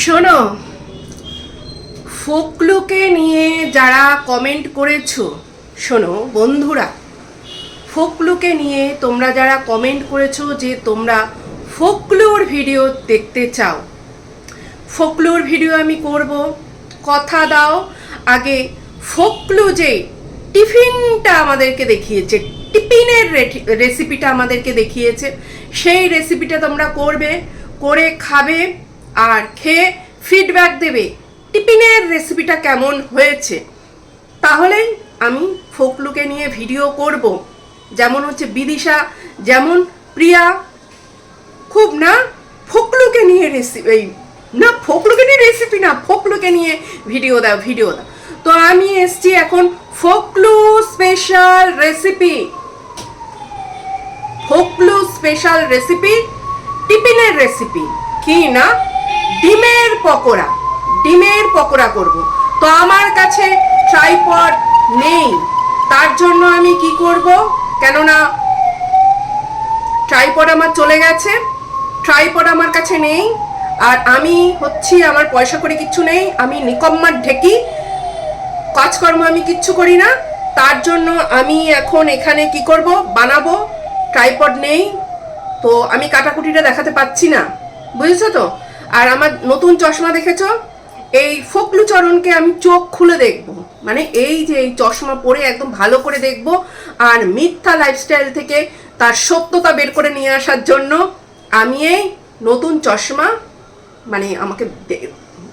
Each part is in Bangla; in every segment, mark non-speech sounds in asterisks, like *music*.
শোনো, ফোকলুকে নিয়ে যারা কমেন্ট করেছ, শোনো বন্ধুরা, ফোকলুকে নিয়ে তোমরা যারা কমেন্ট করেছ যে তোমরা ফোকলুর ভিডিও দেখতে চাও, ফোকলুর ভিডিও আমি করব। কথা দাও, আগে ফোকলু যে টিফিনটা আমাদেরকে দেখিয়েছে, টিফিনের রেসিপিটা আমাদেরকে দেখিয়েছে, সেই রেসিপিটা তোমরা করবে, করে খাবে আর খেয়ে ফিডব্যাক দেবে। টিফিনের রেসিপিটা কেমন হয়েছে? তাহলেই আমি ফোকলুকে নিয়ে ভিডিও করব। যেমন হচ্ছে বিদিশা, যেমন প্রিয়া। খুব না ফোকলুকে নিয়ে রেসিপি না ফোকলুকে নিয়ে রেসিপি না, ফোকলুকে নিয়ে ভিডিও দাও ভিডিও দাও। তো আমি এসছি এখন Foklu special recipe Foklu special recipe টিফিনের রেসিপি কি না ডিমের পকোড়া ডিমের পকোড়া করব। তো আমার কাছে ট্রাইপড নেই। তার জন্য আমি কি করব? কেননা ট্রাইপড আমার চলে গেছে ট্রাইপড আমার কাছে নেই, আর আমি হচ্ছি, আমার পয়সা করে কিচ্ছু নেই, আমি নিকম্মার ঢেকি, কাজকর্ম আমি কিচ্ছু করি না। তার জন্য আমি এখন এখানে কি করব? বানাবো ট্রাইপড নেই। তো আমি কাটাকুটিটা দেখাতে পাচ্ছি না। বুঝেছ তো? আর আমার নতুন চশমা দেখেছ? এই ফকলু চরণকে আমি চোখ খুলে দেখব। মানে এই যে এই চশমা পরে একদম ভালো করে দেখব আর মিথ্যা লাইফস্টাইল থেকে তার সত্যতা বের করে নিয়ে আসার জন্য আমি এই নতুন চশমা মানে আমাকে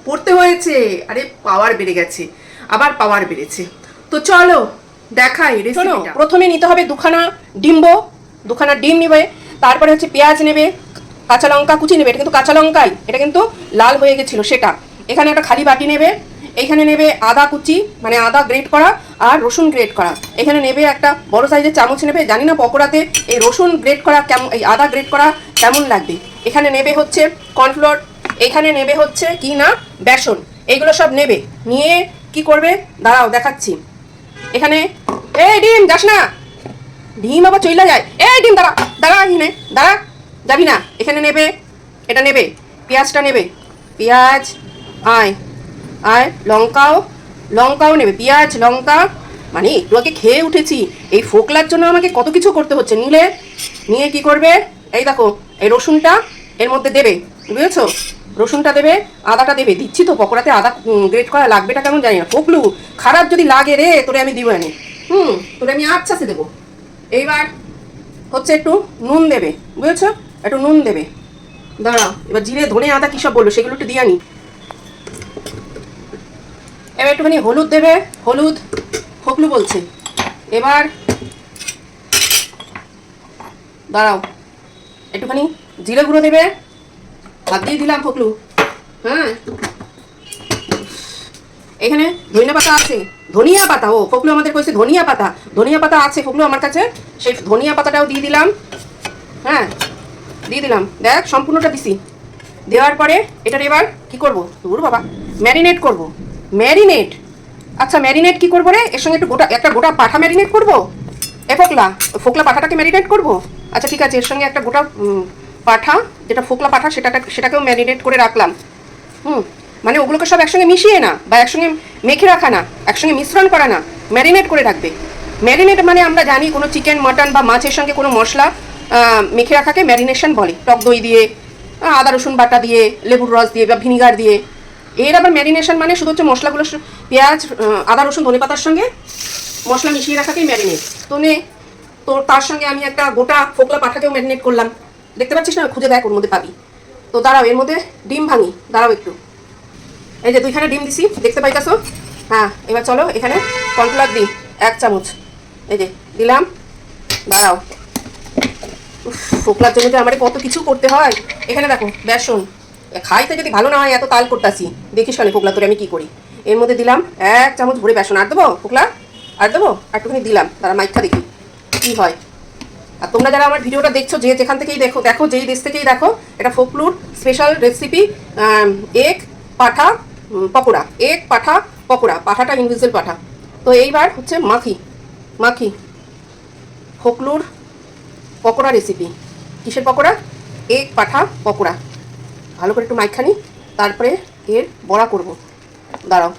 পড়তে হয়েছে। আরে পাওয়ার বেড়ে গেছে। আবার পাওয়ার বেড়েছে। তো চলো দেখাই রেসিপিটা প্রথমে নিতে হবে দুখানা ডিম্ব দুখানা ডিম নেবে তারপরে হচ্ছে পেঁয়াজ নেবে কাঁচা লঙ্কা কুচি নেবে, এটা কিন্তু কাঁচা লঙ্কাই, এটা কিন্তু লাল হয়ে গেছিল সেটা। এখানে একটা খালি বাটি নেবে, এখানে নেবে আদা কুচি মানে আদা গ্রেট করা আর রসুন গ্রেট করা। এখানে নেবে একটা বড় সাইজের চামচ নেবে, জানি না পকোড়াতে এই রসুন গ্রেট করা কেমন, এই আদা গ্রেট করা কেমন লাগবে। এখানে নেবে হচ্ছে কর্নফ্লোর এখানে নেবে হচ্ছে কি না, বেসন এইগুলো সব নেবে। নিয়ে কি করবে? দাঁড়াও, দেখাচ্ছি। এখানে, এই ডিম, যাস না। ডিম আবার চইলা যায়। এই ডিম, দাঁড়া দাঁড়া এখানে, দাঁড়া। যাবি না? এখানে নেবে। এটা নেবে। পেঁয়াজটা নেবে। পেঁয়াজ, আয়। আয়, লঙ্কাও। লঙ্কাও নেবে। পেঁয়াজ, লঙ্কা। মানে একটু আগে খেয়ে উঠেছি। এই ফোকলার জন্য আমাকে কত কিছু করতে হচ্ছে? নিলে? নিয়ে কি করবে? এই দেখো, এই রসুনটা এর মধ্যে দেবে। বুঝেছ? রসুনটা দেবে, আদাটা দেবে। দিচ্ছি তো, পকোড়াতে আদা গ্রেট করা লাগবেটা কেমন জানি না। ফোকলু, খারাপ যদি লাগে রে, তোরে আমি দিব এনে। হুম, তোরে আমি আচ্ছা সে দেবো। এইবার হচ্ছে একটু নুন দেবে। বুঝেছ? একটু নুন দেবে। দাঁড়াও এবার জিরে, ধনে, আদা কী সব বলল, সেগুলো একটু দিয়ে আনি। এবার একটুখানি হলুদ দেবে, হলুদ ফকলু বলছে। এবার দাঁড়াও, একটুখানি জিরে গুঁড়ো দেবে, হাত দিয়ে দিলাম ফকলু হ্যাঁ। এখানে ধনিয়া পাতা আছে, ধনিয়া পাতা, ও ফকলু আমাদের কইছে ধনিয়া পাতা ধনিয়া পাতা আছে ফকলু আমার কাছে, সেই ধনিয়া পাতাটাও দিয়ে দিলাম। হ্যাঁ। দিয়ে দিলাম। দেখ, সম্পূর্ণটা দিছি। দেওয়ার পরে এটার এবার কি করব? দূর বাবা। ম্যারিনেট করব। ম্যারিনেট। আচ্ছা ম্যারিনেট কি করব রে? এর সঙ্গে একটু গোটা একটা গোটা পাঠা ম্যারিনেট করব? এ ফোকলা ফোকলা পাঠাটাকে ম্যারিনেট করব? আচ্ছা ঠিক আছে, এর সঙ্গে একটা গোটা পাঠা, যেটা ফোকলা পাঠা সেটা সেটাকেও ম্যারিনেট করে রাখলাম। হুম মানে ওগুলোকে সব একসঙ্গে মিশিয়ে না, বা একসঙ্গে মেখে রাখা না, একসঙ্গে মিশ্রণ করা না, ম্যারিনেট করে রাখবে। ম্যারিনেট মানে আমরা জানি কোনো চিকেন, মাটন বা মাছের সঙ্গে কোনো মশলা মেখে রাখাকে ম্যারিনেশন বলে। টক দই দিয়ে আদা, রসুন বাটা দিয়ে, লেবুর রস দিয়ে বা ভিনিগার দিয়ে। এর আবার ম্যারিনেশন মানে শুধু হচ্ছে মশলাগুলো পেঁয়াজ আদা, রসুন ধনে পাতার সঙ্গে মশলা মিশিয়ে রাখাকেই ম্যারিনেট তো নে তো তার সঙ্গে আমি একটা গোটা ফোকলা পাঠাকেও ম্যারিনেট করলাম। দেখতে পাচ্ছিস না? খুঁজে দেখ ওর মধ্যে পাবি। তো দাঁড়াও, এর মধ্যে ডিম ভাঙি। দাঁড়াও একটু। এই যে দুইখানে ডিম দিছি, দেখতে পাইতাছো? হ্যাঁ এবার চলো এখানে কর্নফ্লাওয়ার দিই, এক চামচ। এই যে, দিলাম। দাঁড়াও। ফোকলার জন্য যে আমার কত কিছু করতে হয়। এখানে দেখো বেসন খাইতে যদি ভালো না হয়, এত তাল করতাছি। দেখিস কেন ফোকলা তোরে আমি কি করি? এর মধ্যে দিলাম এক চামচ ভরে বেসন। আর দেবো ফোকলা আর দেবো? একটুখানি দিলাম। তারা মাইখা দেখি। কি হয়? আর তোমরা যারা আমার ভিডিওটা দেখছ, যে যেখান থেকেই দেখো দেখো, যেই দেশ থেকেই দেখো, এটা ফোকলুর স্পেশাল রেসিপি এগ পাঠা পকোড়া। এগ পাঠা, পকোড়া। পাঠাটা ইনভিজিবল পাঠা। তো এইবার হচ্ছে মাখি। মাখি। ফোকলুর পকোড়া রেসিপি কিসের পকোড়া? এগ, পাঠা, পকোড়া। ভালো করে একটু মাইখানি তারপরে এর বড়া করব। দাঁড়াও,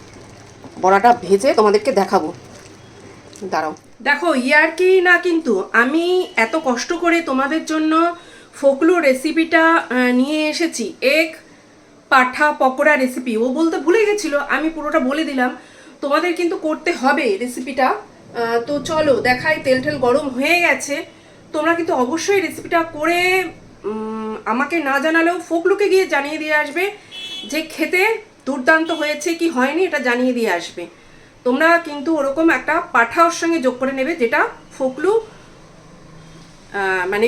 বড়াটা ভেজে তোমাদেরকে দেখাবো। দাঁড়াও। দেখো, ইয়ার কি না কিন্তু, আমি এত কষ্ট করে তোমাদের জন্য ফোকলো রেসিপিটা নিয়ে এসেছি। এক পাঠা, পকোড়া রেসিপি ও বলতে ভুলে গেছিল, আমি পুরোটা বলে দিলাম। তোমাদের কিন্তু করতে হবে রেসিপিটা তো চলো, দেখাই তেল টেল গরম হয়ে গেছে। তোমরা কিন্তু অবশ্যই রেসিপিটা করে আমাকে না জানালেও ফোকলোকে গিয়ে জানিয়ে দিয়ে আসবে যে খেতে দুর্দান্ত হয়েছে কি হয়নি, এটা জানিয়ে দিয়ে আসবে। তোমরা কিন্তু ওরকম একটা পাঠা ওর সঙ্গে যোগ করে নেবে যেটা ফোকলু মানে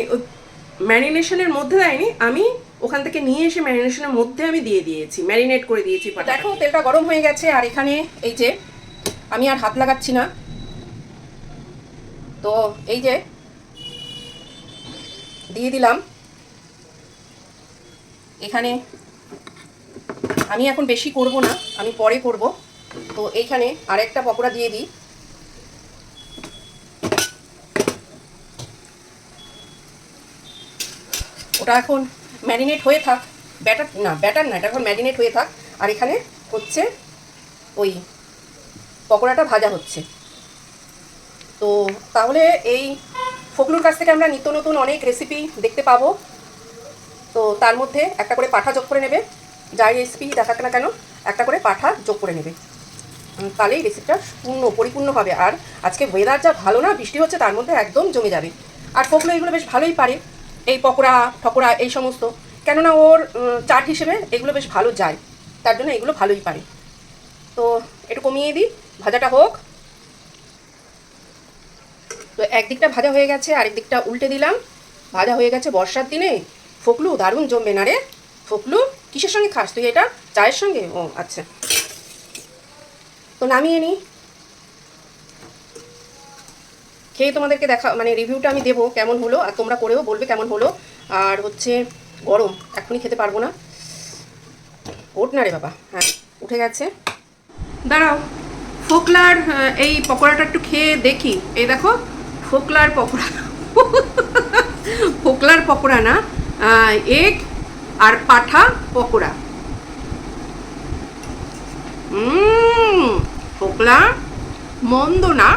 ম্যারিনেশনের মধ্যে দেয়নি, আমি ওখান থেকে নিয়ে এসে ম্যারিনেশনের মধ্যে আমি দিয়ে দিয়েছি, ম্যারিনেট করে দিয়েছি দেখো, তেলটা গরম হয়ে গেছে, আর এখানে এই যে আমি আর হাত লাগাচ্ছি না। তো এই যে দিয়ে দিলাম। এখানে আমি এখন বেশি করব না, আমি পরে করব। তো এইখানে আরেকটা পকোড়া দিয়ে দিই। ওটা এখন ম্যারিনেট হয়ে থাক, ব্যাটার, না ব্যাটার না, এটা এখন ম্যারিনেট হয়ে থাক। আর এখানে হচ্ছে ওই পকোড়াটা ভাজা হচ্ছে। তো তাহলে এই ফকলুর কাছ থেকে আমরা নিত্য নতুন অনেক রেসিপি দেখতে পাবো। তো তার মধ্যে একটা করে পাঠা যোগ করে নেবে। যাই রেসিপি দেখাক না কেন, একটা করে পাঠা যোগ করে নেবে। তাহলেই রেসিপিটা পূর্ণ পরিপূর্ণ হবে আর আজকে ওয়েদার যা ভালো না, বৃষ্টি হচ্ছে, তার মধ্যে একদম জমে যাবে। আর ফোকলো এগুলো বেশ ভালোই পারে। এই পকোড়া, ঠকোড়া, এই সমস্ত। কেননা ওর চাট হিসেবে এগুলো বেশ ভালো যায়। তার জন্য এগুলো ভালোই পারে। তো একটু কমিয়ে দিই। ভাজাটা হোক। তো একদিকটা ভাজা হয়ে গেছে আরেক দিকটা উল্টে দিলাম। ভাজা হয়ে গেছে বর্ষার দিনে। ফকলু, দারুণ জমবে না রে। ফকলু, কিসের সঙ্গে খাস তুই এটা? চায়ের সঙ্গে? ও আচ্ছা। তো নামিয়ে নিই খেয়ে তোমাদেরকে দেখা মানে রিভিউটা আমি দেবো কেমন হলো, আর তোমরা করেও বলবে কেমন হলো। আর হচ্ছে গরম, এখনই খেতে পারব না। ওঠ না রে বাবা। হ্যাঁ উঠে গেছে। দাঁড়াও। ফোকলার এই পকোড়াটা একটু খেয়ে দেখি। এই দেখো ফোকলার পকোড়া। ফোকলার পকোড়া না এগ আর পাঠা পকোড়া। ফোকলা মন্দ না,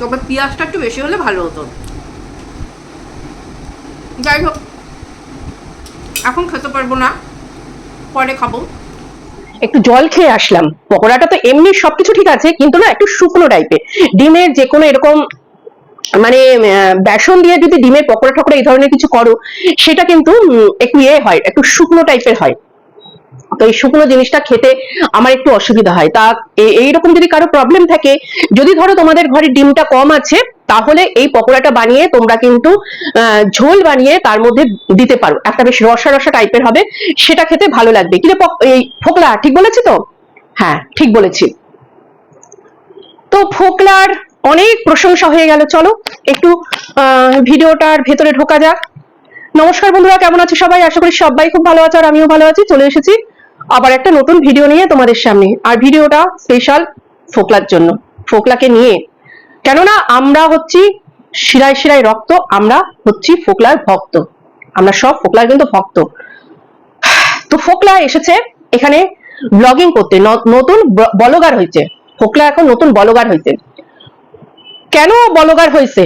তবে পেঁয়াজটা একটু বেশি হলে ভালো হতো। যাই হোক, এখন খেতে পারব না, পরে খাব। একটু জল খেয়ে আসলাম। পকোড়াটা তো এমনি সবকিছু ঠিক আছে, কিন্তু না একটু শুকনো টাইপের ডিমের যে কোনো এরকম মানে বেসন দিয়ে যদি ডিমের পকোড়া টকোড়া এই ধরনের কিছু করো, সেটা কিন্তু একটু ইয়ে হয়, একটু শুকনো টাইপের হয়। তো এই শুকনো জিনিসটা খেতে আমার একটু অসুবিধা হয়। তা এইরকম যদি কারও প্রবলেম থাকে, যদি ধরো তোমাদের ঘরে ডিমটা কম আছে, তাহলে এই পকোড়াটা বানিয়ে তোমরা কিন্তু ঝোল বানিয়ে তার মধ্যে দিতে পারো। একটা বেশ রসা রসা টাইপের হবে, সেটা খেতে ভালো লাগবে। কিন্তু এই ফোকলা, ঠিক বলেছি তো? হ্যাঁ ঠিক বলেছি। তো ফোকলার অনেক প্রশংসা হয়ে গেল। চলো, একটু ভিডিওটার ভেতরে ঢোকা যাক। নমস্কার বন্ধুরা, কেমন আছো সবাই? আশা করি সবাই খুব ভালো আছে আর আমিও ভালো আছি। চলে এসেছি আবার একটা নতুন ভিডিও নিয়ে তোমাদের সামনে। আর ভিডিওটা স্পেশাল ফোকলার জন্য, ফোকলাকে নিয়ে। কেননা আমরা হচ্ছি শিরায় শিরায় রক্ত, আমরা হচ্ছি ফোকলার ভক্ত। আমরা সব ফোকলার কিন্তু ভক্ত। তো ফোকলা এসেছে এখানে ব্লগিং করতে। নতুন বলগার হয়েছে। ফোকলা এখন নতুন বলগার হয়েছে। কেন বলগার হয়েছে?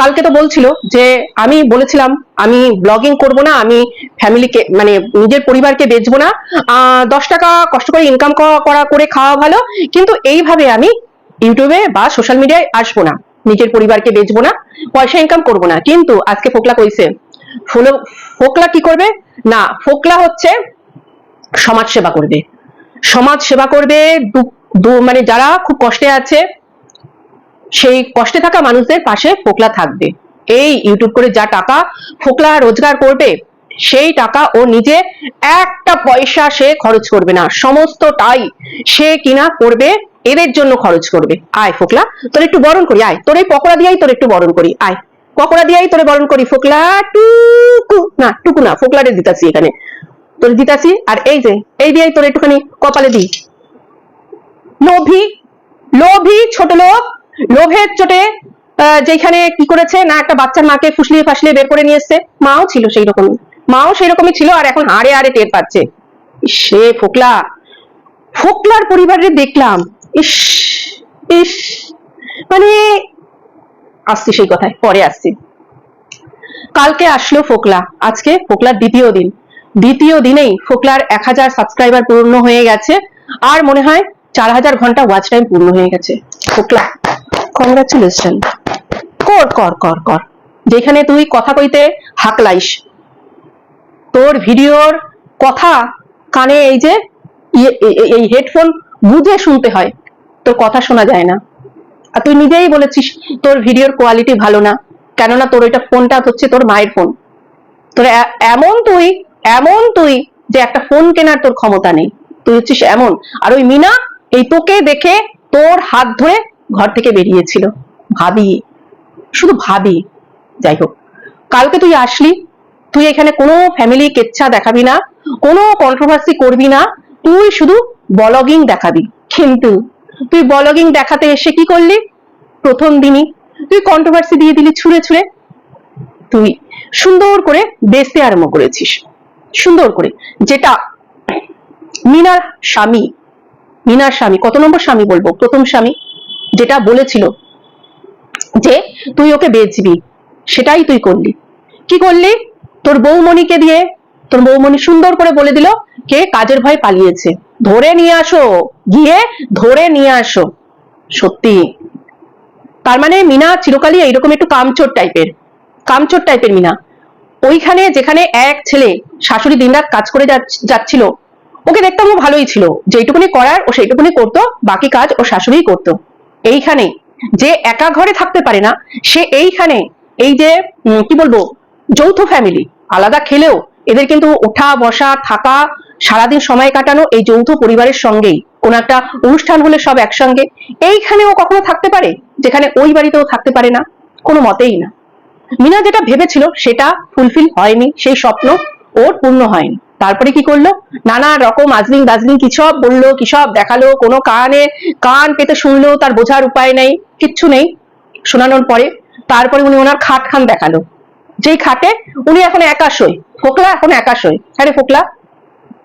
কালকে তো বলছিল যে, আমি বলেছিলাম, আমি ব্লগিং করব না, আমি ফ্যামিলিকে মানে নিজের পরিবারকে বেচবো না। দশ টাকা কষ্ট করে ইনকাম করা, করে খাওয়া ভালো, কিন্তু এইভাবে আমি ইউটিউবে বা সোশ্যাল মিডিয়ায় আসব না। নিজের পরিবারকে বেচবো না, পয়সা ইনকাম করব না। কিন্তু আজকে ফোকলা কইছে। ফোকলা কি করবে? না, ফোকলা হচ্ছে সমাজ সেবা করবে সমাজ সেবা করবে মানে যারা খুব কষ্টে আছে সেই কষ্টে থাকা মানুষদের পাশে ফোকলা থাকবে। এই ইউটিউব করে যা টাকা ফোকলা রোজগার করবে, সেই টাকা ও নিজে একটা পয়সা সে খরচ করবে না। সমস্তটাই সে কিনা করবে, এদের জন্য খরচ করবে। আয় ফোকলা, তোর একটু বরণ করি, আয়। তোর এই পকোড়া দিয়াই তোর একটু বরণ করি, আয়। পকোড়া দিয়াই তোরে বরণ করি, ফোকলা, টুকু, না টুকু না, ফোকলারে দিতাছি এখানে। তোর দিতাছি, আর এই যে, এই দিয়াই তোর একটুখানি কপালে দিই। লোভী লোভী ছোট লোক লোভের চোটে যেখানে কি করেছে, না একটা বাচ্চার মাকে ফুসলিয়ে ফাসলিয়ে বের করে নিয়ে এসছে, মাও ছিল সেই রকমই মাও সেই রকমই ছিল আর এখন হাড়ে হাড়ে টের পাচ্ছে। সে ফোকলা। ফোকলার পরিবারে দেখলাম, ইস ইস মানে আসছি সেই কথায়, পরে আসছি। কালকে আসলো ফোকলা, আজকে ফোকলার দ্বিতীয় দিন। দ্বিতীয় দিনেই ফোকলার এক হাজার সাবস্ক্রাইবার পূর্ণ হয়ে গেছে, আর মনে হয় চার হাজার ঘণ্টা ওয়াচ টাইম পূর্ণ হয়ে গেছে। ফোকলা। কংগ্রাচুলেশন কর কর কর কর। যেখানে তুই কথা কইতে হাকলাইস। তোর ভিডিওর কথা কানে এই যে, ইয়ে- এই হেডফোন বুঝে শুনতে হয়। তোর কথা শোনা যায় না। আর তুই নিজেই বলেছিস, তোর ভিডিওর কোয়ালিটি ভালো না। কেননা তোর ওইটা ফোনটা হচ্ছে তোর মায়ের ফোন। তোর এমন তুই এমন তুই যে একটা ফোন কেনার তোর ক্ষমতা নেই। তুই হচ্ছিস এমন। আর ওই মিনা, এই তোকে দেখে তোর হাত ধরে ঘর থেকে বেরিয়েছিল। ভাবি, শুধু ভাবি, যাই হোক, কালকে তুই আসলি, তুই এখানে কোনো ফ্যামিলি কেচ্ছা দেখাবি না, কোনো কন্ট্রোভার্সি করবি না, তুই শুধু ব্লগিং দেখাবি। কিন্তু তুই ব্লগিং দেখাতে এসে কি করলি? প্রথম দিনই তুই কন্ট্রোভার্সি দিয়ে দিলি ছুঁড়ে ছুঁড়ে। তুই সুন্দর করে বেচতে আরম্ভ করেছিস। সুন্দর করে। যেটা মিনার স্বামী মিনার স্বামী, কত নম্বর স্বামী বলব? প্রথম স্বামী। যেটা বলেছিল যে তুই ওকে বেচবি সেটাই তুই করলি। কি করলি? তোর বৌমণিকে দিয়ে, তোর বৌমণি সুন্দর করে বলে দিল কে? কাজের ভয় পালিয়েছে। ধরে নিয়ে আসো, গিয়ে ধরে নিয়ে আসো। সত্যি। তার মানে মিনা চিরকালই এইরকম একটু কামচোর টাইপের। কামচোর টাইপের মিনা। ওইখানে যেখানে এক ছেলে শাশুড়ি দিনরাত কাজ করে যাচ- যাচ্ছিল, ওকে দেখতাম ও ভালোই ছিল। যেটুকুনি করার ও সেইটুকুনি করতো, বাকি কাজ ও শাশুড়িই করতো। এইখানে যে একা ঘরে থাকতে পারে না, সে এইখানে এই যে কি বলব, যৌথ ফ্যামিলি আলাদা খেলেও এদের কিন্তু ওঠা, বসা, থাকা, সারাদিন সময় কাটানো এই যৌথ পরিবারের সঙ্গেই কোন একটা অনুষ্ঠান হলে সব একসঙ্গে। এইখানেও কখনো থাকতে পারে, যেখানে ওই বাড়িতেও থাকতে পারে না, কোনো মতেই না। মিনা যেটা ভেবেছিল, সেটা ফুলফিল হয়নি, সেই স্বপ্ন ওর পূর্ণ হয়নি। তারপরে কি করল? নানা রকম আজলিং দাজলিং কি সব বলল, কি সব দেখাল, কোনো কানে কান পেতে শুনলো, তার বোঝার উপায় নেই, কিচ্ছু নেই শোনানোর পরে। তারপরে উনি ওনার খাট খান দেখাল। যেই খাটে উনি এখন একা শোয় ফোকলা এখন একা শোয় আরে ফোকলা,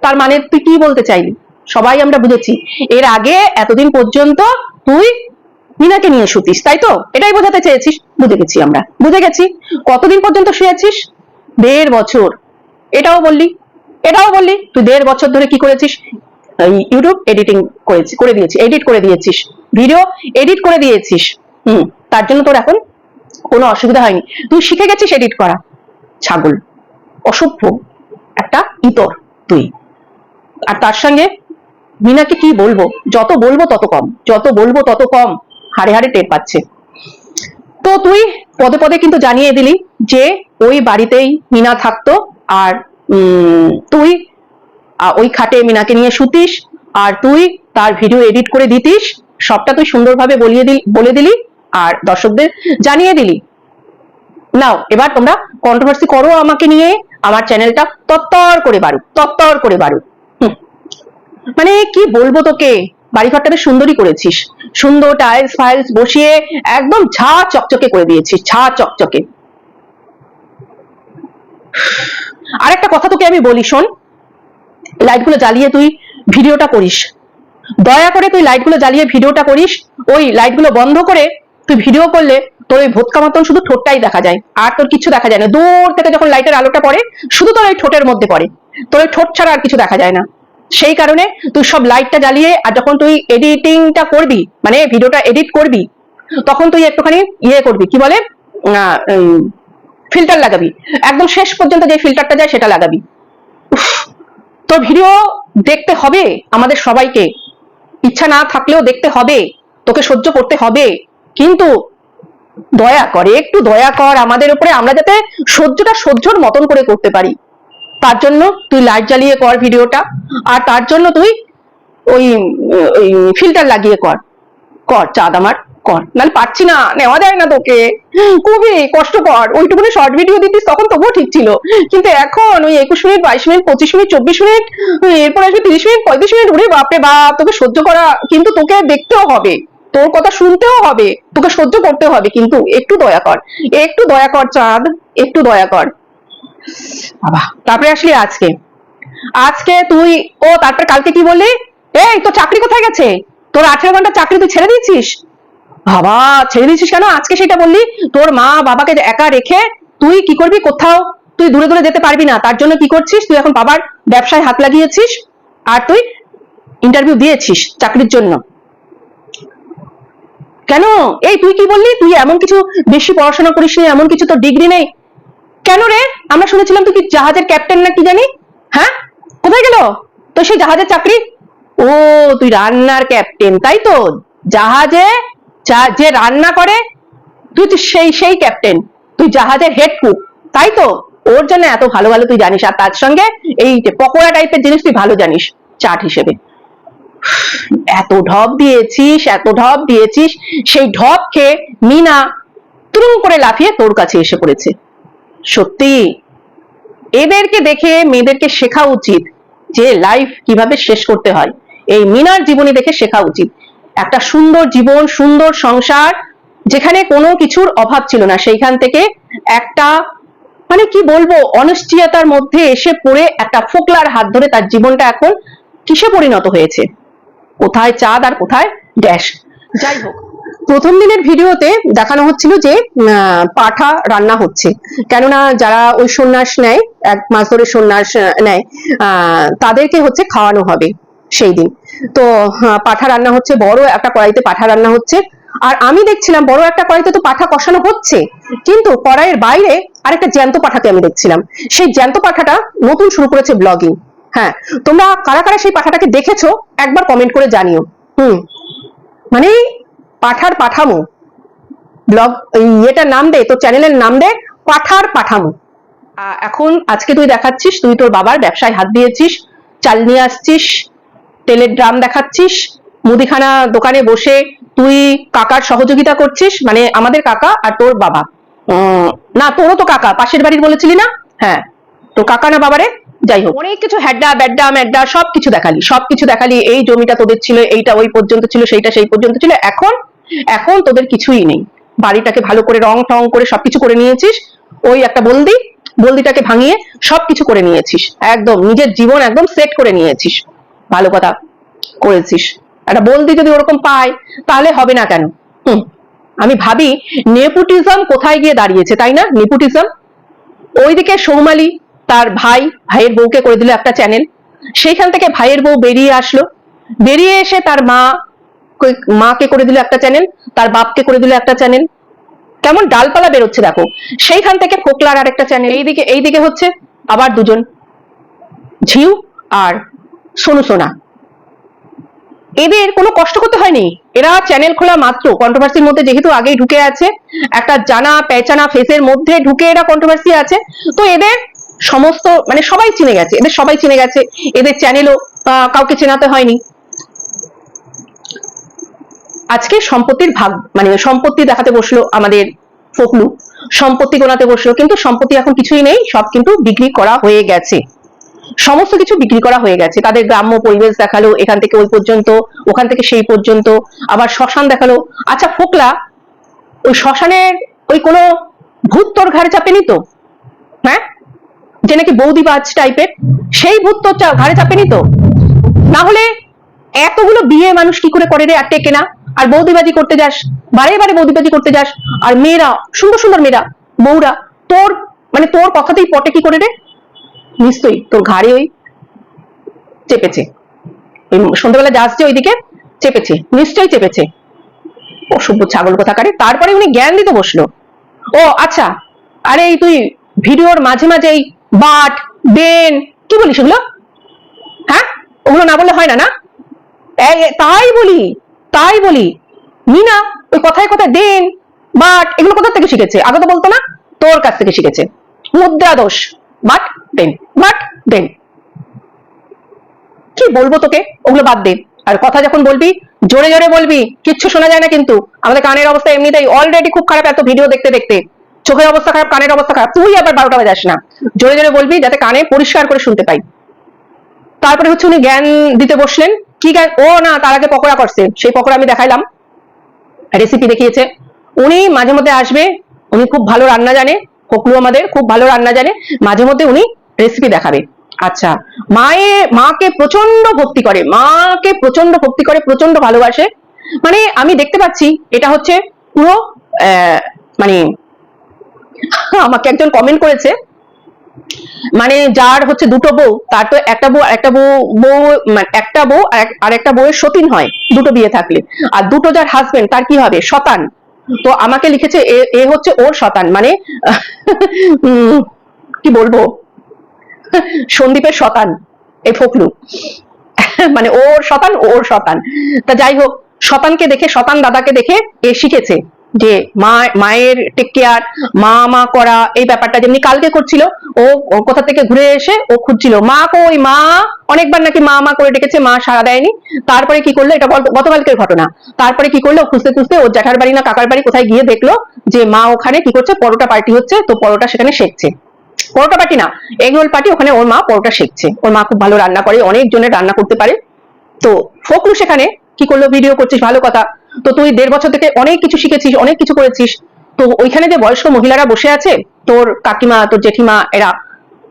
তার মানে তুই কি বলতে চাইলি? সবাই আমরা বুঝেছি। এর আগে এতদিন পর্যন্ত তুই মিনাকে নিয়ে শুতিস, তাই তো? এটাই বোঝাতে চেয়েছিস। বুঝে গেছি আমরা। বুঝে গেছি। কতদিন পর্যন্ত শুয়েছিস দেড় বছর। এটাও বললি। এটাও বললি, তুই দেড় বছর ধরে কি করেছিস? ইউটিউব এডিটিং করেছি, করে দিয়েছিস এডিট করে দিয়েছিস। ভিডিও এডিট করে দিয়েছিস। হুম, তার জন্য তোর এখন কোনো অসুবিধা হয়নি। তুই শিখে গেছিস এডিট করা। ছাগল। অসভ্য। একটা ইতর তুই। আর তার সঙ্গে মিনাকে কি বলব? যত বলব তত কম। যত বলব তত কম। হাড়ে হাড়ে টের পাচ্ছে। তো তুই পদে পদে কিন্তু জানিয়ে দিলি যে ওই বাড়িতেই মিনা থাকতো আর তুই ওই খাটে মিনাকে নিয়ে শুতিস, আর তুই তার ভিডিও এডিট করে দিতিস, সবটা তুই সুন্দরভাবে বলিয়ে দিলি, বলে দিলি, আর দর্শকদের জানিয়ে দিলি। নাও, এবার তোমরা কন্ট্রোভার্সি করো আমাকে নিয়ে, আমার চ্যানেলটা তত্তর করে বাড়ুক, তত্তর করে বাড়ুক। মানে কি বলব তোকে? বাড়িঘরটাকে সুন্দরই করেছিস। সুন্দর টাইলস ফাইলস বসিয়ে একদম ঝা চকচকে করে দিয়েছিস, ঝা চকচকে। আরেকটা কথা তোকে আমি বলি, শোন। লাইটগুলো জ্বালিয়ে তুই ভিডিওটা করিস। দয়া করে তুই লাইটগুলো জ্বালিয়ে ভিডিওটা করিস। ওই লাইটগুলো বন্ধ করে তুই ভিডিও করলে তোর ওই ভোটকা মতন শুধু ঠোঁটটাই দেখা যায়, আর তোর কিছু দেখা যায় না। দূর থেকে যখন লাইটের আলোটা পড়ে, শুধু তোর ওই ঠোঁটের মধ্যে পড়ে। তোর ওই ঠোঁট ছাড়া আর কিছু দেখা যায় না। সেই কারণে তুই সব লাইটটা জ্বালিয়ে, আর যখন তুই এডিটিংটা করবি মানে ভিডিওটা এডিট করবি, তখন তুই একটুখানি ইয়ে করবি, কি বলে? ফিল্টার লাগাবি। একদম শেষ পর্যন্ত যে ফিল্টারটা যায় সেটা লাগাবি। তোর ভিডিও দেখতে হবে, আমাদের সবাইকে। ইচ্ছা না থাকলেও দেখতে হবে, তোকে সহ্য করতে হবে। কিন্তু দয়া করে, একটু দয়া কর আমাদের উপরে, আমরা যাতে সহ্যটা সহ্যর মতন করে করতে পারি। তার জন্য তুই লাইট জ্বালিয়ে কর ভিডিওটা আর তার জন্য তুই ওই ফিল্টার লাগিয়ে কর। কর চাঁদ আমার। কর। নাহলে পাচ্ছি না, নেওয়া যায় না তোকে। খুবই কষ্টকর ওইটুকুনি শর্ট ভিডিও দিতিস, তখন তবুও ঠিক ছিল। কিন্তু এখন ওই একুশ মিনিট, বাইশ মিনিট, পঁচিশ মিনিট, চব্বিশ মিনিট এরপর আসবে তিরিশ মিনিট, পঁয়ত্রিশ মিনিট উড়ে বাপরে বাপ, তোকে সহ্য করা, কিন্তু তোকে দেখতেও হবে। তোর কথা শুনতেও হবে। তোকে সহ্য করতে হবে, কিন্তু একটু দয়া কর। একটু দয়া কর, চাঁদ, একটু দয়া কর। বাবা, তারপরে আসলি আজকে। আজকে তুই, ও তারপর কালকে কি বললি? এই, তোর চাকরি কোথায় গেছে? তোর আঠেরো ঘণ্টা চাকরি তুই ছেড়ে দিয়েছিস? বাবা ছেড়ে দিয়েছিস কেন? আজকে সেটা বললি। তোর মা বাবাকে একা রেখে তুই কি করবি কোথাও? তুই দূরে দূরে যেতে পারবি না। তার জন্য কি করছিস? তুই এখন বাবার ব্যবসায় হাত লাগিয়েছিস আর তুই ইন্টারভিউ দিয়েছিস চাকরির জন্য। কেন? এই তুই কি বললি? তুই এমন কিছু বেশি পড়াশোনা করিস নি, এমন কিছু তোর ডিগ্রি নেই। কেন রে? আমরা শুনেছিলাম তুই কি জাহাজের ক্যাপ্টেন না কি জানি? হ্যাঁ? কোথায় গেল? তো সেই জাহাজের চাকরি? ও তুই রান্নার ক্যাপ্টেন তাই তো? জাহাজে যা- রান্না করে, তুই তো সেই সেই ক্যাপ্টেন তুই জাহাজের হেড কুক তাই তো? ওর জন্য এত ভালো ভালো তুই জানিস, আর তার সঙ্গে এই পকোড়া টাইপের জিনিস তুই ভালো জানিস, চাট হিসেবে। এত ঢপ দিয়েছিস, এত ঢপ দিয়েছিস, সেই ঢপ খেয়ে মিনা তুরুম করে লাফিয়ে তোর কাছে এসে পড়েছে। সত্যি? এদেরকে দেখে মেয়েদেরকে শেখা উচিত যে লাইফ কীভাবে শেষ করতে হয়। এই মিনার জীবনী দেখে শেখা উচিত। একটা সুন্দর জীবন, সুন্দর সংসার, যেখানে কোনো কিছুর অভাব ছিল না। সেইখান থেকে একটা মানে কি বলব, অনিশ্চয়তার মধ্যে এসে পড়ে একটা ফোকলার হাত ধরে তার জীবনটা এখন কিসে পরিণত হয়েছে? কোথায় চাঁদ আর কোথায় ড্যাশ যাই হোক, প্রথম দিনের ভিডিওতে দেখানো হচ্ছিল যে পাঠা রান্না হচ্ছে। কেননা যারা ওই সন্ন্যাস নেয়, এক মাস ধরে সন্ন্যাস নেয় তাদেরকে হচ্ছে খাওয়ানো হবে। সেই দিন। তো পাঠা রান্না হচ্ছে, বড় একটা কড়াইতে পাঠা রান্না হচ্ছে। আর আমি দেখছিলাম, বড় একটা কড়াইতে তো পাঠা কষানো হচ্ছে। কিন্তু কড়াইয়ের বাইরে আরেকটা জ্যান্ত পাঠাকে আমি দেখছিলাম। সেই জ্যান্ত পাঠাটা নতুন শুরু করেছে ব্লগিং হ্যাঁ তোমরা কারা কারা সেই পাঠাটাকে দেখেছ, একবার কমেন্ট করে জানিও। হুম মানে পাঠার পাঠামো। ব্লগ ইয়েটার নাম দে, তোর চ্যানেলের নাম দে, পাঠার পাঠামো। এখন আজকে তুই দেখাচ্ছিস, তুই তোর বাবার ব্যবসায় হাত দিয়েছিস, চাল নিয়ে আসছিস তেলের ড্রাম দেখাচ্ছিস মুদিখানা দোকানে বসে তুই কাকার সহযোগিতা করছিস মানে আমাদের কাকা আর তোর বাবা। না তোরও তো কাকা পাশের বাড়ির বলেছিলি না? হ্যাঁ তো কাকা না বাবারে? যাই হোক। অনেক কিছু হ্যাড্ডা ব্যাড্ডা ম্যাড্ডা সবকিছু দেখালি সবকিছু দেখালি এই জমিটা তোদের ছিল এইটা ওই পর্যন্ত ছিল সেইটা সেই পর্যন্ত ছিল এখন এখন তোদের কিছুই নেই। বাড়িটাকে ভালো করে রং টং করে সবকিছু করে নিয়েছিস ওই একটা বলদি বলদিটাকে ভাঙিয়ে সবকিছু করে নিয়েছিস একদম নিজের জীবন একদম সেট করে নিয়েছিস। ভালো কথা করেছিস। একটা বলদি যদি ওরকম পায়, তাহলে হবে না কেন? আমি ভাবি নেপুটিজম কোথায় গিয়ে দাঁড়িয়েছে, তাই না? নেপুটিজম? ওইদিকে সৌমালি তার ভাই, ভাইয়ের বউকে করে দিল একটা চ্যানেল সেইখান থেকে ভাইয়ের বউ বেরিয়ে আসলো। বেরিয়ে এসে তার মা মাকে করে দিল একটা চ্যানেল তার বাপকে করে দিল একটা চ্যানেল কেমন ডালপালা বেরোচ্ছে দেখো। সেইখান থেকে ফোকলার আরেকটা চ্যানেল এইদিকে এইদিকে হচ্ছে আবার দুজন। ঝিউ আর সোনু সোনা। এদের কোনো কষ্ট করতে হয়নি। এরা চ্যানেল খোলা মাত্র। কন্ট্রোভার্সির মধ্যে যেহেতু আগেই ঢুকে আছে, একটা জানা, পেঁচানা ফেসের মধ্যে ঢুকে এরা কন্ট্রোভার্সি আছে। তো এদের সমস্ত মানে সবাই চিনে গেছে, এদের সবাই চিনে গেছে। এদের চ্যানেলও কাউকে চেনাতে হয়নি। আজকে সম্পত্তির ভাগ মানে সম্পত্তি দেখাতে বসল আমাদের ফকলু। সম্পত্তি গোনাতে বসল, কিন্তু সম্পত্তি এখন কিছুই নেই, সব কিন্তু বিক্রি করা হয়ে গেছে। সমস্ত কিছু বিক্রি করা হয়ে গেছে। তাদের গ্রাম্য পরিবেশ দেখাল, এখান থেকে ওই পর্যন্ত, ওখান থেকে সেই পর্যন্ত। আবার শ্মশান দেখাল। আচ্ছা ফোকলা, ওই শ্মশানের ওই কোনো ভূত তোর ঘাড়ে চাপেনি তো? হ্যাঁ? যে নাকি বৌদিবাজ টাইপের সেই ভূত তোর ঘাড়ে চাপেনি তো? না হলে এতগুলো বিয়ে মানুষ কি করে করে রে আর টেকে না? আর বৌদিবাজি করতে যাস, বারে বারে বৌদিবাজি করতে যাস, আর মেয়েরা, সুন্দর সুন্দর মেয়েরা, বউরা, তোর মানে তোর কথাতেই পটে কি করে রে? নিশ্চয়ই তোর ঘাড়ে ওই চেপেছে। ওই সন্ধ্যাবেলা যাস যে ওইদিকে চেপেছে, নিশ্চয়ই চেপেছে। অসভ্য ছাগল কোথাকারে। তারপরে উনি জ্ঞান দিতে বসল। ও আচ্ছা আরে এই তুই ভিডিওর মাঝে মাঝে এই বাট, বেন, কি বলিস ওগুলো? হ্যাঁ? ওগুলো না বললে হয় না না? তাই বলি তাই বলি। মিনা, ওই কথায় কথায় দেন, বাট, এগুলো কোথা থেকে শিখেছে? আগে তো বলতো না, তোর কাছ থেকে শিখেছে। মুদ্রা দোষ বাট দেন বাট দেন। কি বলব তোকে? ওগুলো বাদ দে। আর কথা যখন বলবি, জোরে জোরে বলবি, কিচ্ছু শোনা যায় না কিন্তু। আমাদের কানের অবস্থা এমনিতেই অলরেডি খুব খারাপ এত ভিডিও দেখতে দেখতে। চোখের অবস্থা খারাপ, কানের অবস্থা খারাপ। তুই আবার বারোটা বাজাস না। জোরে জোরে বলবি যাতে কানে পরিষ্কার করে শুনতে পাই। তারপরে হচ্ছে উনি জ্ঞান দিতে বসলেন। কি জ্ঞান? ও না, তার আগে পকোড়া করছে। সেই পকোড়া আমি দেখাইলাম। রেসিপি দেখিয়েছে। উনি মাঝে মধ্যে আসবে। উনি খুব ভালো রান্না জানে। কোকলু আমাদের খুব ভালো রান্না জানে। মাঝে মধ্যে উনি রেসিপি দেখাবে। আচ্ছা মায়ে, মাকে প্রচণ্ড ভক্তি করে, মাকে প্রচণ্ড ভক্তি করে প্রচণ্ড ভালোবাসে। মানে আমি দেখতে পাচ্ছি, এটা হচ্ছে পুরো মানে আমাকে একজন কমেন্ট করেছে। মানে যার হচ্ছে দুটো বউ, তার তো একটা বউ একটা বউ বউ মানে একটা বউ আর এক- আর একটা বউয়ের সতীন হয় দুটো বিয়ে থাকলে। আর দুটো যার হাজবেন্ড তার কি হবে? শতান। তো আমাকে লিখেছে, এ হচ্ছে ওর শতান। মানে *laughs* কি বলব? সন্দীপের শতান, এই ফকলু মানে ওর শতান ওর শতান। তা যাই হোক, শতানকে দেখে, শতান দাদাকে দেখে এ শিখেছে যে মা, মায়ের টেক কেয়ার মা মা করা, এই ব্যাপারটা যেমনি কালকে করছিল, ও কোথা থেকে ঘুরে এসে ও খুঁজছিল, মা কই, মা? অনেকবার নাকি মা মা করে ডেকেছে, মা সারা দেয়নি। তারপরে কি করল, এটা গতকালকের ঘটনা। তারপরে কি করল, খুঁজতে খুঁজতে ওর জ্যাঠার বাড়ি না কাকার বাড়ি কোথায় গিয়ে দেখল যে মা ওখানে কি করছে, পরোটা পার্টি হচ্ছে, তো পরোটা সেখানে শেখছে। পরোটা পার্টি না এগ রোল পার্টি ওখানে ওর মা পরোটা শিখছে। ওর মা খুব ভালো রান্না করে অনেক জনের রান্না করতে পারে। তো ফকলু সেখানে কি করল? ভিডিও করছিস, ভালো কথা। তো তুই দেড় বছর থেকে অনেক কিছু শিখেছিস, অনেক কিছু করেছিস। তো ওইখানে যে বয়স্ক মহিলারা বসে আছে, তোর কাকিমা, তোর জেঠিমা, এরা,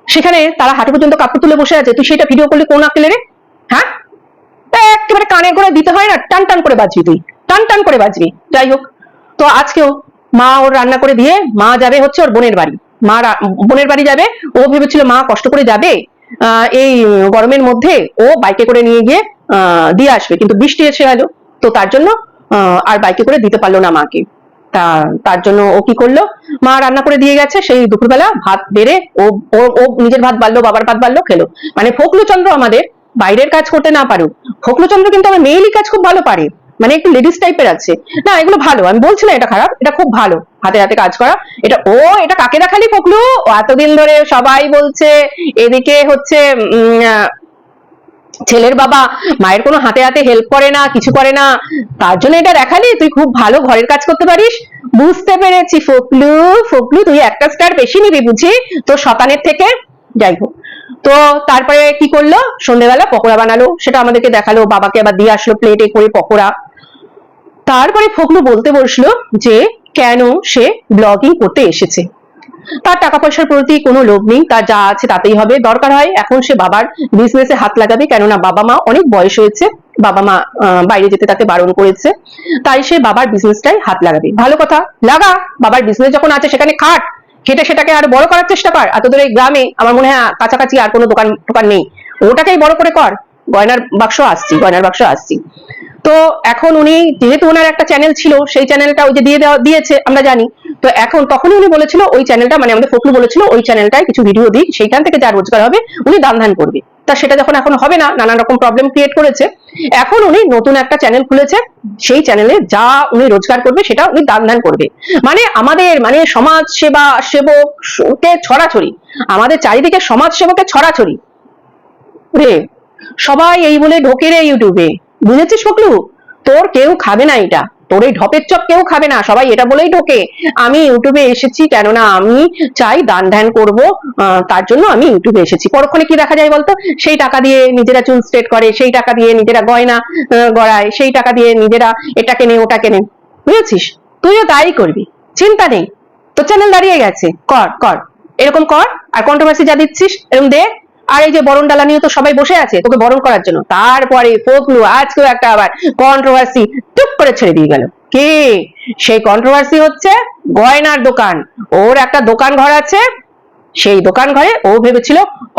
সেখানে তারা হাঁটু পর্যন্ত কাপড় তুলে বসে আছে। তুই সেটা ভিডিও করলে কোন আকেলে রে? হ্যাঁ? একেবারে কানে করে দিতে হয় না, টান টান করে বাজবি তুই। টান টান করে বাজবি। যাই হোক, তো আজকেও মা ওর রান্না করে দিয়ে মা যাবে হচ্ছে ওর বোনের বাড়ি। মা বোনের বাড়ি যাবে, ও ভেবেছিল মা কষ্ট করে যাবে এই গরমের মধ্যে ও বাইকে করে নিয়ে গিয়ে দিয়ে আসবে। কিন্তু বৃষ্টি এসে গেল, তো তার জন্য আর বাইকে করে দিতে পারল না মাকে। তা, তার জন্য ও কি করল? মা রান্না করে দিয়ে গেছে, সেই দুপুরবেলা ভাত বেড়ে ও ও নিজের ভাত বাড়লো, বাবার ভাত বাড়লো, খেলো। মানে ফকলুচন্দ্র আমাদের বাইরের কাজ করতে না পারুক। ফকলুচন্দ্র কিন্তু আমার মেয়েলি কাজ খুব ভালো পারে। মানে একটু লেডিস টাইপের আছে। না, এগুলো ভালো, আমি বলছি না এটা খারাপ, এটা খুব ভালো। হাতে হাতে কাজ করা, এটা, ও, এটা কাকে দেখালি ফকলু এতদিন ধরে সবাই বলছে, এদিকে হচ্ছে ছেলের বাবা মায়ের কোনো হাতে হাতে হেল্প করে না, কিছু করে না। তার জন্য এটা দেখালি, তুই খুব ভালো ঘরের কাজ করতে পারিস। বুঝতে পেরেছি ফকলু ফকলু তুই একটা স্টার বেশি নিবি বুঝি, তোর শতানের থেকে। যাই হোক, তো তারপরে কি করল? সন্ধ্যেবেলা পকোড়া বানালো, সেটা আমাদেরকে দেখাল, বাবাকে আবার দিয়ে আসলো প্লেটে করে পকোড়া। তারপরে ফকলু বলতে বসল যে, কেন সে ব্লগিং করতে এসেছে? তার টাকা পয়সার প্রতি কোনো লোভ নেই, তার যা আছে তাতেই হবে। দরকার হয় এখন সে বাবার বিজনেসে হাত লাগাবে, কেননা বাবা মা অনেক বয়স হয়েছে, বাবা মা বাইরে যেতে তাকে বারণ করেছে, তাই সে বাবার বিজনেসটাই হাত লাগাবে। ভালো কথা, লাগা, বাবার বিজনেস যখন আছে সেখানে খাট, খেটে সেটাকে আরও বড় করার চেষ্টা কর। এত দূরে গ্রামে আমার মনে হয় কাছাকাছি আর কোনো দোকান টোকান নেই। ওটাকেই বড় করে কর। গয়নার বাক্স আসছি, গয়নার বাক্স আসছি। তো এখন উনি, যেহেতু ওনার একটা চ্যানেল ছিল, সেই চ্যানেলটা ওই যে দিয়ে দেওয়া, দিয়েছে, আমরা জানি। তো এখন তখনই উনি বলেছিল, ওই চ্যানেলটা মানে আমাদের ফকলু বলেছিল, ওই চ্যানেলটায় কিছু ভিডিও দিই সেইখান থেকে যা রোজগার হবে, উনি দান ধান করবে। তা সেটা যখন এখন হবে না, নানান রকম প্রবলেম ক্রিয়েট করেছে। এখন উনি নতুন একটা চ্যানেল খুলেছে, সেই চ্যানেলে যা উনি রোজগার করবে, সেটা উনি দান ধান করবে। মানে আমাদের মানে সমাজ সেবা সেবককে ছড়াছড়ি। আমাদের চারিদিকে সমাজ সেবকের ছড়াছড়ি। রে, সবাই এই বলে ঢোকে রে ইউটিউবে বুঝেছিস ফকলু তোর কেউ খাবে না এটা। তোর এই ঢপের চপ কেউ খাবে না, সবাই এটা বলেই ঢোকে। আমি ইউটিউবে এসেছি কেননা আমি চাই দান ধ্যান করব তার জন্য আমি ইউটিউবে এসেছি। পরক্ষণে কি দেখা যায় বলতো? সেই টাকা দিয়ে নিজেরা চুল স্ট্রেট করে, সেই টাকা দিয়ে নিজেরা গয়না গড়ায়, সেই টাকা দিয়ে নিজেরা এটা কেনে, ওটা কেনে। বুঝেছিস? তুইও তাই করবি। চিন্তা নেই। তোর চ্যানেল দাঁড়িয়ে গেছে। কর কর। এরকম কর, আর কন্ট্রোভার্সি যা দিচ্ছিস এরকম দে। আর এই যে বরণ ডালা নিয়ে তো সবাই বসে আছে, তোকে বরণ করার জন্য। তারপরে ফোকলু আজকেও একটা আবার কন্ট্রোভার্সি টুক করে ছেড়ে দিয়ে গেল। কি? সেই কন্ট্রোভার্সি হচ্ছে গয়নার দোকান। ওর একটা দোকান ঘর আছে, সেই দোকান ঘরে ও ভেবেছিল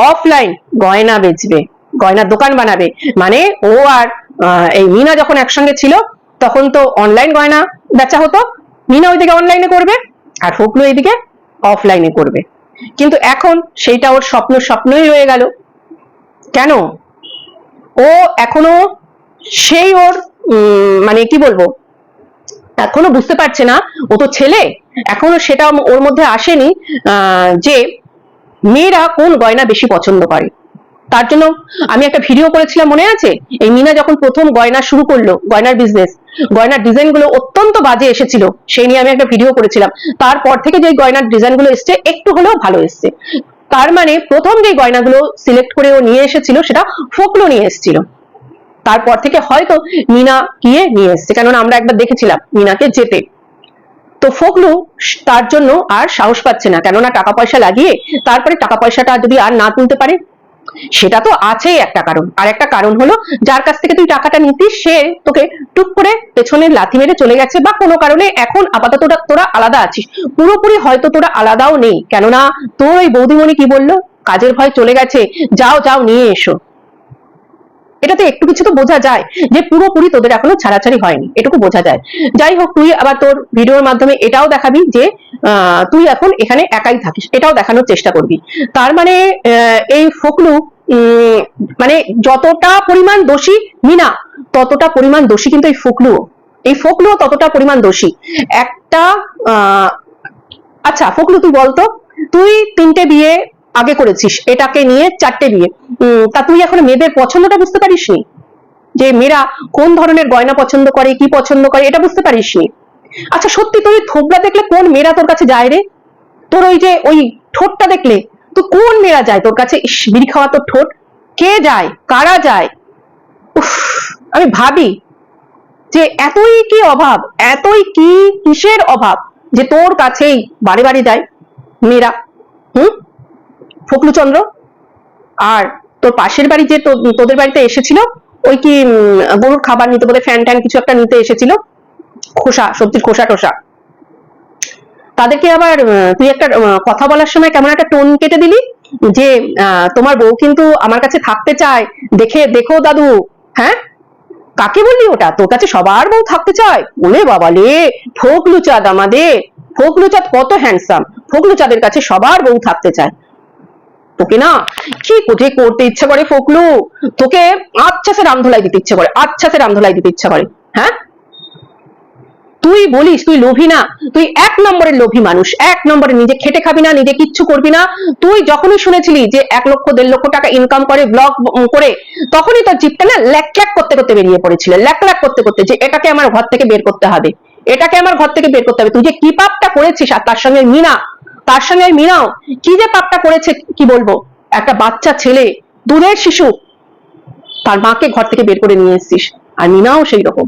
অফলাইন গয়না বেচবে গয়নার দোকান বানাবে। মানে ও আর এই মিনা যখন একসঙ্গে ছিল, তখন তো অনলাইন গয়না বেচা হতো। মিনা ওইদিকে অনলাইনে করবে, আর ফকলু এইদিকে অফলাইনে করবে। কিন্তু এখন সেইটা ওর স্বপ্ন স্বপ্নই রয়ে গেল। কেন? ও এখনও সেই ওর মানে কি বলব? এখনও বুঝতে পারছে না, ও তো ছেলে, এখনও সেটা ওর মধ্যে আসেনি যে মেয়েরা কোন গয়না বেশি পছন্দ করে। তার জন্য আমি একটা ভিডিও করেছিলাম, মনে আছে? এই মিনা যখন প্রথম গয়না শুরু করল, গয়নার বিজনেস গয়নার ডিজাইনগুলো অত্যন্ত বাজে এসেছিল, সেই নিয়ে আমি একটা ভিডিও করেছিলাম। তারপর থেকে যে গয়নার ডিজাইনগুলো এসছে, একটু হলেও ভালো এসছে। তার মানে প্রথম যে গয়নাগুলো সিলেক্ট করে ও নিয়ে এসেছিল, সেটা ফোকলো নিয়ে এসেছিল। তারপর থেকে হয়তো মিনা গিয়ে নিয়ে এসছে, কেননা আমরা একবার দেখেছিলাম মিনাকে যেতে। তো ফকলু তার জন্য আর সাহস পাচ্ছে না, কেননা টাকা পয়সা লাগিয়ে তারপরে টাকা পয়সাটা যদি আর না তুলতে পারে সেটা তো আছেই একটা কারণ। আর একটা কারণ হলো, যার কাছ থেকে তুই টাকাটা নিতিস, সে তোকে টুক করে পেছনে লাথি মেরে চলে গেছে বা কোনো কারণে এখন আপাতত তোরা- আলাদা আছিস। পুরোপুরি হয়তো তোরা আলাদাও নেই। কেননা তোর ওই বৌদিমণি কি বলল? কাজের ভয় চলে গেছে। যাও যাও, নিয়ে এসো। এটাতে একটু কিছু তো বোঝা যায় যে পুরোপুরি তোদের এখনও ছাড়াছাড়ি হয়নি, এটুকু বোঝা যায়। যাই হোক, তুই আবার তোর ভিডিওর মাধ্যমে এটাও দেখাবি যে তুই এখন এখানে একাই থাকিস, এটাও দেখানোর চেষ্টা করবি। তার মানে এই ফকলু মানে যতটা পরিমাণ দোষী, মিনা, ততটা পরিমাণ দোষী কিন্তু এই ফকলুও। এই ফকলুও ততটা পরিমাণ দোষী। একটা আচ্ছা ফকলু, তুই বলতো, তুই তিনটে বিয়ে আগে করেছিস, এটাকে নিয়ে চারটে বিয়ে। তা তুই এখন মেয়েদের পছন্দটা বুঝতে পারিসনি? যে মেয়েরা কোন ধরনের গয়না পছন্দ করে, কি পছন্দ করে, এটা বুঝতে পারিসনি। আচ্ছা সত্যি তোর ওই থোবরা দেখলে কোন মেয়েরা তোর কাছে যায় রে? তোর ওই যে ওই ঠোঁটটা দেখলে, তো কোন মেয়েরা যায় তোর কাছে? ইস, বিড়ি খাওয়া তোর ঠোঁট। কে যায়? কারা যায়? উফ, আমি ভাবি যে এতই কি অভাব, এতই কি কিসের অভাব যে তোর কাছেই বাড়ি বাড়ি যায় মেয়েরা। হুম? ফকলুচন্দ্র আর তোর পাশের বাড়ি যে তোদের বাড়িতে এসেছিল, ওই কি গরুর খাবার নিতে বলে ফ্যান ট্যান কিছু একটা নিতে এসেছিল? খোসা, সবজির খোসা টোসা। তাদেরকে আবার তুই একটা কথা বলার সময় কেমন একটা টোন কেটে দিলি? যে তোমার বউ কিন্তু আমার কাছে থাকতে চায়। দেখে, দেখো দাদু হ্যাঁ? কাকে বললি ওটা? তোর কাছে সবার বউ থাকতে চায়। ওলে বাবা লে ফোকলু চাঁদ আমাদের। ফোকলু চাঁদ কত হ্যান্ডসাম ফোকলু চাঁদের কাছে সবার বউ থাকতে চায়। তোকে না কি কোথায় করতে ইচ্ছে করে ফোকলু? তোকে আচ্ছা সে রামধোলাই দিতে ইচ্ছে করে আচ্ছা সে রামধোলাই দিতে ইচ্ছে করে হ্যাঁ? তুই বলিস তুই লোভী না, তুই এক নম্বরের লোভী মানুষ, এক নম্বরে নিজে খেটে খাবি না, নিজে কিচ্ছু করবি না। তুই যখনই শুনেছিলি যে এক লক্ষ, দেড় লক্ষ টাকা ইনকাম করে ব্লগ করে, তখনই তোর জিপটা না ল্যাক ল্যাক করতে করতে বেরিয়ে পড়েছিল, ল্যাক ল্যাক করতে করতে যে এটাকে আমার ঘর থেকে বের করতে হবে, এটাকে আমার ঘর থেকে বের করতে হবে, তুই যে কি পাপটা করেছিস আর তার সঙ্গে মিনা তার সঙ্গে ওই মিনাও কি যে পাপটা করেছে কি বলব? একটা বাচ্চা ছেলে দূরের শিশু, তার মাকে ঘর থেকে বের করে নিয়ে এসেছিস। আর মিনাও সেই রকম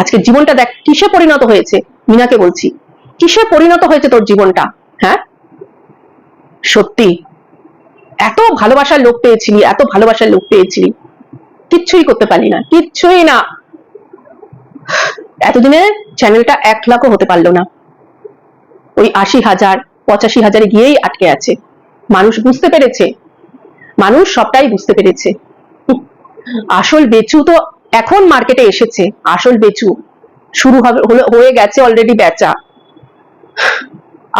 আজকে জীবনটা দেখ, কিসে পরিণত হয়েছে? মিনাকে বলছি, কিসে পরিণত হয়েছে তোর জীবনটা? হ্যাঁ? সত্যি, এত ভালোবাসার লোক পেয়েছিলি, এত ভালোবাসার লোক পেয়েছিলি। কিচ্ছুই করতে পারলি না, কিচ্ছুই না। এতদিনে চ্যানেলটা এক লাখও হতে পারল না। ওই আশি হাজার পঁচাশি হাজারে গিয়েই আটকে আছে। মানুষ বুঝতে পেরেছে। মানুষ সবটাই বুঝতে পেরেছে। আসল বেচু তো এখন মার্কেটে এসেছে। আসল বেচু শুরু হবে হয়ে গেছে অলরেডি বেচা।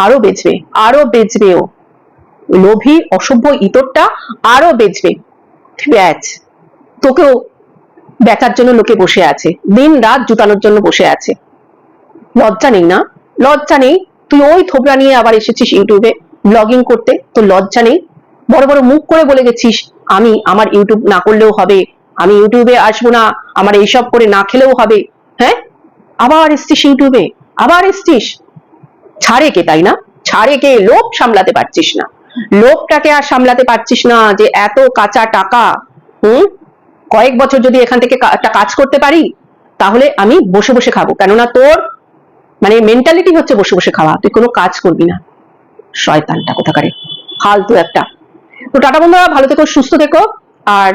আরও বেচবে আরও বেচবে ও। লোভী, অসভ্য ইতরটা আরও বেচবে। ব্যাচ, তোকেও বেচার জন্য লোকে বসে আছে। দিন রাত জুতানোর জন্য বসে আছে। লজ্জা নেই না? লজ্জা নেই? তুই ওই থোবরা নিয়ে আবার এসেছিস ইউটিউবে ব্লগিং করতে? তোর লজ্জা নেই? বড় বড় মুখ করে বলে গেছিস, আমি আমার ইউটিউব না করলেও হবে, আমি ইউটিউবে আসব না, আমার এইসব করে না খেলেও হবে। হ্যাঁ? আবার এসছিস ইউটিউবে, আবার এসছিস। ছাড়ে কে তাই না? ছাড়ে কে? লোভ সামলাতে পারছিস না। লোভটাকে আর সামলাতে পারছিস না যে এত কাঁচা টাকা, হুম? কয়েক বছর যদি এখান থেকে কাজ করতে পারি, তাহলে আমি বসে বসে খাব। কেননা তোর মানে মেন্টালিটি হচ্ছে বসে বসে খাওয়া। তুই কোনো কাজ করবি না। শয়তানটা কোথাকারে? ফালতু একটা। তো টাটা বন্ধুরা, ভালো থেকো, সুস্থ থেকো, আর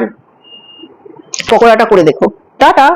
পকোড়াটা করে দেখো। টাটা!